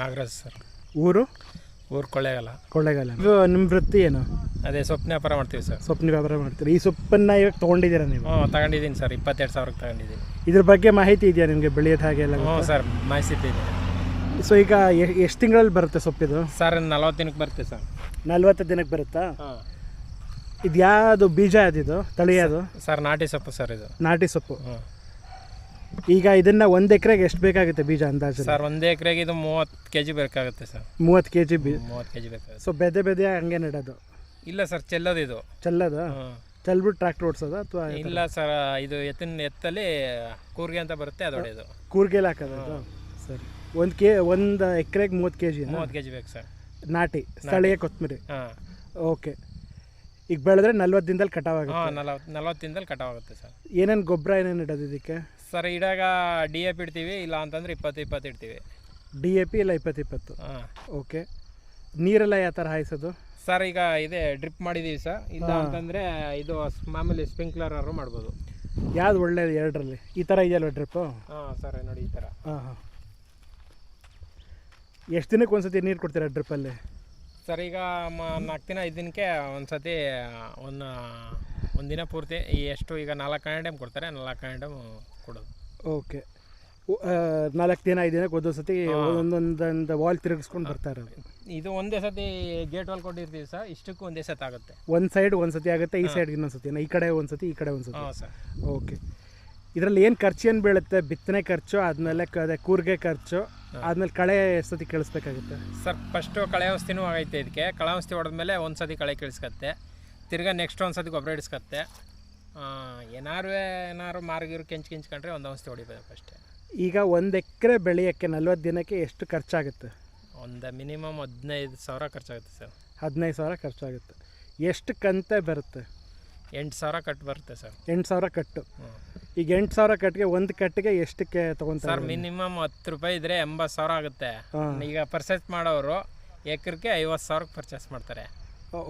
Nagaraj sir. ಊರು? ಊರು ಕೊಳ್ಳೇಗಾಲ. ಕೊಳ್ಳೇಗಾಲ. ಇದು ನಿಮ್ಮ ವೃತ್ತಿ ಏನು? ಅದೇ ಸೊಪ್ಪಿನ ವ್ಯಾಪಾರ ಮಾಡ್ತೀವಿ ಸರ್. ಸೊಪ್ಪಿನ ವ್ಯಾಪಾರ ಮಾಡ್ತೀರಿ? ಈ ಸೊಪ್ಪನ್ನು ಇವಾಗ ತೊಗೊಂಡಿದ್ದೀರಾ ನೀವು? ಹ್ಞೂ ತಗೊಂಡಿದ್ದೀನಿ ಸರ್. ಇಪ್ಪತ್ತೆರಡು ಸಾವಿರಕ್ಕೆ ತಗೊಂಡಿದ್ದೀನಿ. ಇದ್ರ ಬಗ್ಗೆ ಮಾಹಿತಿ ಇದೆಯಾ ನಿಮಗೆ? ಬೆಳೆಯೋದು ಹಾಗೆ ಎಲ್ಲ ಹ್ಞೂ ಸರ್. ಮಾಹಿತಿ ಇದೆ. ಸೊ ಈಗ ಎಷ್ಟು ತಿಂಗಳಲ್ಲಿ ಬರುತ್ತೆ ಸೊಪ್ಪಿದು? ಸರ್ ನಲ್ವತ್ತು ದಿನಕ್ಕೆ ಬರುತ್ತೆ ಸರ್. ನಲ್ವತ್ತು ದಿನಕ್ಕೆ ಬರುತ್ತಾ? ಹಾಂ. ಇದು ಯಾವುದು ಬೀಜ ಅದಿದು ತಳಿ ಅದು ಸರ್ ನಾಟಿ ಸೊಪ್ಪು ಸರ್ ಇದು. ನಾಟಿ ಸೊಪ್ಪು. ಹ್ಞೂ ಈಗ ಇದನ್ನ ಒಂದ್ ಎಕರೆಗೆ ಎಷ್ಟು ಬೇಕಾಗುತ್ತೆ ಬೀಜ ಅಂದಾಜು ಸರ್ ಒಂದು ಎಕರೆಗೆ ಇದು ಮೂವತ್ತು ಕೆ ಜಿ ಬೇಕಾಗುತ್ತೆ ಸರ್. ಮೂವತ್ತು ಕೆ ಜಿ ಬೀ ಮೂವತ್ತು ಕೆ ಜಿ ಬೇಕಾಗುತ್ತೆ. ಸೊ ಬೆದೆ ಬೆದೆ ಹಂಗೆ ನೆಡೋದು? ಇಲ್ಲ ಸರ್ ಚೆಲ್ಲೋದು ಇದು. ಚೆಲ್ಲದ? ಚೆಲ್ಬಿಟ್ಟು ಟ್ರ್ಯಾಕ್ಟರ್ ಓಡಿಸೋದು ಅಥವಾ ಇಲ್ಲ ಸರ್ ಇದು ಎತ್ತಿನ ಎತ್ತಲ್ಲಿ ಕೂರ್ಗೆ ಅಂತ ಬರುತ್ತೆ ಅದು ಹೊಡೆಯೋದು ಕೂರ್ಗೆಲ್ಲ ಹಾಕೋದು ಅದು? ಸರಿ. ಒಂದು ಕೆ ಒಂದು ಎಕರೆಗೆ ಮೂವತ್ತು ಕೆ ಜಿ ಮೂವತ್ತು ಕೆ ಜಿ ಬೇಕು ಸರ್. ನಾಟಿ ಸ್ಥಳೀಯ ಕೊತ್ತಂಬರಿ ಹಾಂ. ಓಕೆ. ಈಗ ಬೆಳೆದ್ರೆ ನಲ್ವತ್ತು ದಿನದಲ್ಲಿ ಕಟಾವಾಗುತ್ತೆ ಹಾಂ ನಲವತ್ತು ನಲವತ್ತು ದಿನದಲ್ಲಿ ಕಟಾವಾಗುತ್ತೆ ಸರ್. ಏನೇನು ಗೊಬ್ಬರ ಏನೇನು ಇಡೋದು ಇದಕ್ಕೆ? ಸರ್ ಇಡಾಗ ಡಿ ಎ ಪಿ ಇಡ್ತೀವಿ ಇಲ್ಲ ಅಂತಂದ್ರೆ ಇಪ್ಪತ್ತು ಇಪ್ಪತ್ತು ಇಡ್ತೀವಿ. ಡಿ ಎ ಪಿ ಇಲ್ಲ ಇಪ್ಪತ್ತು ಇಪ್ಪತ್ತು? ಹಾಂ. ಓಕೆ. ನೀರೆಲ್ಲ ಯಾವ ಥರ ಹಾಯಿಸೋದು? ಸರ್ ಈಗ ಇದೆ ಡ್ರಿಪ್ ಮಾಡಿದ್ದೀವಿ ಸರ್. ಇಲ್ಲ ಅಂತಂದರೆ ಇದು ಸ್- ಮಾಮೂಲಿ ಸ್ಪ್ರಿಂಕ್ಲರ್ ಮಾಡ್ಬೋದು. ಯಾವ್ದು ಒಳ್ಳೇದು ಎರಡರಲ್ಲಿ? ಈ ಥರ ಇದೆಯಲ್ಲ ಡ್ರಿಪ್ಪು ಹಾಂ ಸರ್ ನೋಡಿ ಈ ಥರ. ಹಾಂ ಹಾಂ. ಎಷ್ಟು ದಿನಕ್ಕೆ ಒಂದ್ಸತಿ ನೀರು ಕೊಡ್ತೀರಾ ಡ್ರಿಪ್ಪಲ್ಲಿ? ಸರ್ ಈಗ ಮ ನಾಲ್ಕು ದಿನ ಐದು ದಿನಕ್ಕೆ ಒಂದು ಸತಿ ಒಂದು ಒಂದು ದಿನ ಪೂರ್ತಿ ಈ ಎಷ್ಟು ಈಗ ನಾಲ್ಕು ಟೈಮ್ ಕೊಡ್ತಾರೆ ನಾಲ್ಕು ಟೈಮ್ ಕೊಡೋದು. ಓಕೆ. ನಾಲ್ಕು ದಿನ ಐದು ದಿನಕ್ಕೆ ಒಂದೊಂದು ಸತಿ ಒಂದೊಂದೊಂದು ವಾಲ್ ತಿರುಗಿಸ್ಕೊಂಡು ಬರ್ತಾರೆ ಇದು ಒಂದೇ ಸತಿ ಗೇಟ್ ವಾಲ್ ಕೊಟ್ಟಿರ್ತೀವಿ ಸರ್ ಇಷ್ಟಕ್ಕೂ ಒಂದೇ ಸತಿ ಆಗುತ್ತೆ. ಒಂದು ಸೈಡ್ ಒಂದು ಸತಿ ಆಗುತ್ತೆ ಈ ಸೈಡ್ಗೆ ಇನ್ನೊಂದು ಸತಿ ಈ ಕಡೆ ಒಂದು ಸತಿ ಈ ಕಡೆ ಒಂದು ಸತಿ. ಸರ್. ಓಕೆ. ಇದರಲ್ಲಿ ಏನು ಖರ್ಚು ಏನು ಬೀಳುತ್ತೆ? ಬಿತ್ತನೆ ಖರ್ಚು ಆದಮೇಲೆ ಅದೇ ಕೂರ್ಗೆ ಖರ್ಚು ಆದಮೇಲೆ ಕಳೆ ಎಷ್ಟು ಸತಿ ಕೇಳಿಸ್ಬೇಕಾಗುತ್ತೆ? ಸರ್ ಫಸ್ಟು ಕಳೆ ಔಷಧಿನೂ ಆಗೈತೆ ಇದಕ್ಕೆ. ಕಳೆ ಔಷಧಿ ಹೊಡೆದ್ಮೇಲೆ ಒಂದು ಸತಿ ಕಳೆ ಕೀಳಿಸ್ಕತ್ತೆ. ತಿರ್ಗಾ ನೆಕ್ಸ್ಟ್ ಒಂದು ಸತಿ ಗೊಬ್ಬರ ಹಿಡಿಸ್ಕತ್ತೆ ಏನಾರು ಏನಾರು ಮಾರ್ಗಿರು ಕೆಂಚು ಕೆಂಚ್ಕೊಂಡ್ರೆ ಒಂದು ಔಷಧಿ ಹೊಡಿಬೇಕು ಅಷ್ಟೇ. ಈಗ ಒಂದು ಎಕರೆ ಬೆಳೆಯೋಕ್ಕೆ ನಲ್ವತ್ತು ದಿನಕ್ಕೆ ಎಷ್ಟು ಖರ್ಚಾಗುತ್ತೆ? ಒಂದು ಮಿನಿಮಮ್ ಹದಿನೈದು ಸಾವಿರ ಖರ್ಚಾಗುತ್ತೆ ಸರ್. ಹದಿನೈದು ಸಾವಿರ ಖರ್ಚಾಗುತ್ತೆ. ಎಷ್ಟು ಕಂತೆ ಬರುತ್ತೆ? ಎಂಟು ಸಾವಿರ ಕಟ್ಟು ಬರುತ್ತೆ ಸರ್. ಎಂಟು ಸಾವಿರ ಕಟ್ಟು. ಈಗ ಎಂಟು ಸಾವಿರ ಕಟ್ಟಿಗೆ ಒಂದು ಕಟ್ಟಿಗೆ ಎಷ್ಟಕ್ಕೆ ಸರ್ ಮಿನಿಮಮ್ ಹತ್ತು ರೂಪಾಯಿ ಇದ್ರೆ ಎಂಬತ್ತು ಸಾವಿರ ಆಗುತ್ತೆ. ಈಗ ಪರ್ಚೇಸ್ ಮಾಡೋರು ಎಕರೆಗೆ ಐವತ್ತು ಸಾವಿರಕ್ಕೆ ಪರ್ಚೇಸ್ ಮಾಡ್ತಾರೆ.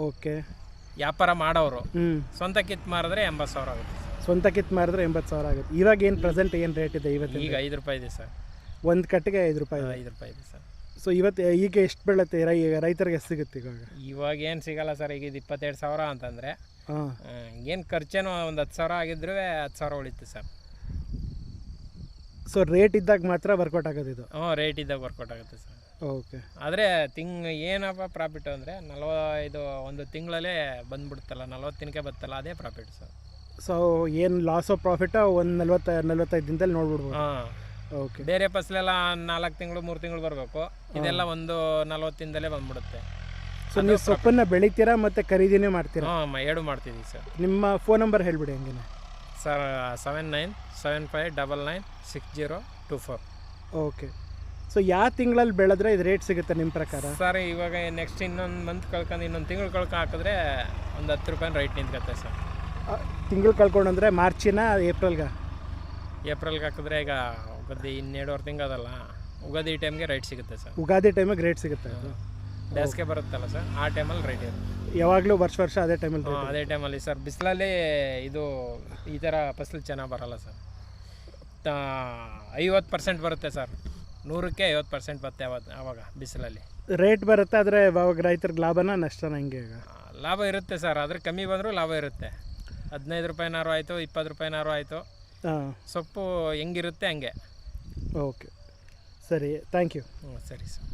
ಓಕೆ. ವ್ಯಾಪಾರ ಮಾಡೋರು. ಹ್ಞೂ ಸ್ವಂತ ಕಿತ್ ಮಾರಿದ್ರೆ ಎಂಬತ್ತು ಸಾವಿರ ಆಗುತ್ತೆ. ಸ್ವಂತ ಕಿತ್ತು ಮಾರಿದ್ರೆ ಎಂಬತ್ತು ಸಾವಿರ ಆಗುತ್ತೆ. ಇವಾಗ ಏನು ಪ್ರೆಸೆಂಟ್ ಏನು ರೇಟ್ ಇದೆ ಇವತ್ತು ಈಗ ಐದು ರೂಪಾಯಿ ಇದೆ ಸರ್. ಒಂದು ಕಟ್ಟಿಗೆ ಐದು ರೂಪಾಯಿ ಐದು ರೂಪಾಯಿ ಇದೆ ಸರ್. ಸೊ ಇವತ್ತು ಈಗ ಎಷ್ಟು ಬೀಳುತ್ತೆ ರೈ ರೈತರಿಗೆ ಎಷ್ಟು ಸಿಗುತ್ತೆ ಇವಾಗ? ಇವಾಗ ಏನು ಸಿಗಲ್ಲ ಸರ್ ಈಗ ಇದು ಇಪ್ಪತ್ತೆರಡು ಸಾವಿರ ಅಂತಂದರೆ ಹಾಂ. ಏನು ಖರ್ಚೇನೋ ಒಂದು ಹತ್ತು ಸಾವಿರ ಆಗಿದ್ರೂ ಹತ್ತು ಸಾವಿರ ಉಳಿತು ಸರ್. ಸೊ ರೇಟ್ ಇದ್ದಾಗ ಮಾತ್ರ ವರ್ಕೌಟ್ ಆಗೋದು ಇದು ಹ್ಞೂ ರೇಟ್ ಇದ್ದಾಗ ವರ್ಕೌಟ್ ಆಗುತ್ತೆ ಸರ್. ಓಕೆ ಆದರೆ ತಿಂಗ್ ಏನಪ್ಪ ಪ್ರಾಫಿಟ್ ಅಂದರೆ ನಲ್ವ ಇದು ಒಂದು ತಿಂಗಳಲ್ಲೇ ಬಂದ್ಬಿಡ್ತಲ್ಲ ನಲ್ವತ್ತು ದಿನಕ್ಕೆ ಬರ್ತಲ್ಲ ಅದೇ ಪ್ರಾಫಿಟ್ ಸರ್. ಸೊ ಏನು ಲಾಸ್ ಆಫ್ ಪ್ರಾಫಿಟ್ ಒಂದು ನಲ್ವತ್ತ ನಲ್ವತ್ತೈದು ದಿನದಲ್ಲಿ ನೋಡ್ಬಿಡ್ಬೋದು. ಹಾಂ. ಓಕೆ ಬೇರೆ ಫಸಲೆಲ್ಲ ನಾಲ್ಕು ತಿಂಗಳು ಮೂರು ತಿಂಗಳು ಬರಬೇಕು. ಇದೆಲ್ಲ ಒಂದು ನಲ್ವತ್ತು ದಿನದಲ್ಲೇ ಬಂದ್ಬಿಡುತ್ತೆ ಸೊ ನೀವು ಸೊಪ್ಪನ್ನು ಬೆಳಿತೀರಾ ಮತ್ತು ಖರೀದಿನೇ ಮಾಡ್ತೀರಾ? ಹಾಂ ಎರಡು ಮಾಡ್ತಿದ್ದೀವಿ ಸರ್. ನಿಮ್ಮ ಫೋನ್ ನಂಬರ್ ಹೇಳಿಬಿಡಿ ಹಂಗೇನೆ. Sir seven nine seven five double nine six zero two four okay so ಯಾವ ತಿಂಗಳಲ್ಲಿ ಬೆಳೆದ್ರೆ ಇದು ರೇಟ್ ಸಿಗುತ್ತೆ ನಿಮ್ಮ ಪ್ರಕಾರ? ಸರ್ ಇವಾಗ ನೆಕ್ಸ್ಟ್ ಇನ್ನೊಂದು ಮಂತ್ ಕಳ್ಕೊಂಡು ಇನ್ನೊಂದು ತಿಂಗಳು ಕಳ್ಕೊಂಡು ಹಾಕಿದ್ರೆ ಒಂದು ಹತ್ತು ರೂಪಾಯಿ ರೈಟ್ ನಿಂತ್ಕತ್ತೆ ಸರ್. ತಿಂಗಳು ಕಳ್ಕೊಂಡು ಅಂದರೆ ಮಾರ್ಚಿನ ಏಪ್ರಿಲ್ಗೆ? ಏಪ್ರಿಲ್ಗೆ ಹಾಕಿದ್ರೆ ಈಗ ಉಗಾದಿ ಇನ್ನೆರಡುವರೆ ತಿಂಗಳದಲ್ಲ ಉಗಾದಿ ಟೈಮ್ಗೆ ರೈಟ್ ಸಿಗುತ್ತೆ ಸರ್. ಉಗಾದಿ ಟೈಮಿಗೆ ರೇಟ್ ಸಿಗುತ್ತೆ. ಬ್ಯಾಸ್ಗೆ ಬೇಸಿಗೆ ಬರುತ್ತಲ್ಲ ಸರ್ ಆ ಟೈಮಲ್ಲಿ ರೈಟ್ ಇರುತ್ತೆ. ಯಾವಾಗಲೂ ವರ್ಷ ವರ್ಷ ಅದೇ ಟೈಮಲ್ಲಿ ಅದೇ ಟೈಮಲ್ಲಿ ಸರ್ ಬಿಸಿಲಲ್ಲಿ ಇದು ಈ ಥರ ಫಸಲು ಚೆನ್ನಾಗಿ ಬರಲ್ಲ ಸರ್. ಐವತ್ತು ಪರ್ಸೆಂಟ್ ಬರುತ್ತೆ ಸರ್. ನೂರಕ್ಕೆ ಐವತ್ತು ಪರ್ಸೆಂಟ್ ಬರುತ್ತೆ ಅವಾಗ ಆವಾಗ ಬಿಸಿಲಲ್ಲಿ. ರೇಟ್ ಬರುತ್ತೆ ಆದರೆ ಅವಾಗ ರೈತರಿಗೆ ಲಾಭನ ನಷ್ಟನ ಹಿಂಗೆ ಈಗ? ಆ, ಲಾಭ ಇರುತ್ತೆ ಸರ್ ಆದರೆ ಕಮ್ಮಿ ಬಂದರೂ ಲಾಭ ಇರುತ್ತೆ. ಹದಿನೈದು ರೂಪಾಯಿನಾರು ಆಯಿತು ಇಪ್ಪತ್ತು ರೂಪಾಯಿನಾರು ಆಯಿತು. ಹಾಂ. ಸೊಪ್ಪು ಹೆಂಗಿರುತ್ತೆ ಹಂಗೆ. ಓಕೆ ಸರಿ ಥ್ಯಾಂಕ್ ಯು ಹ್ಞೂ ಸರಿ ಸರ್.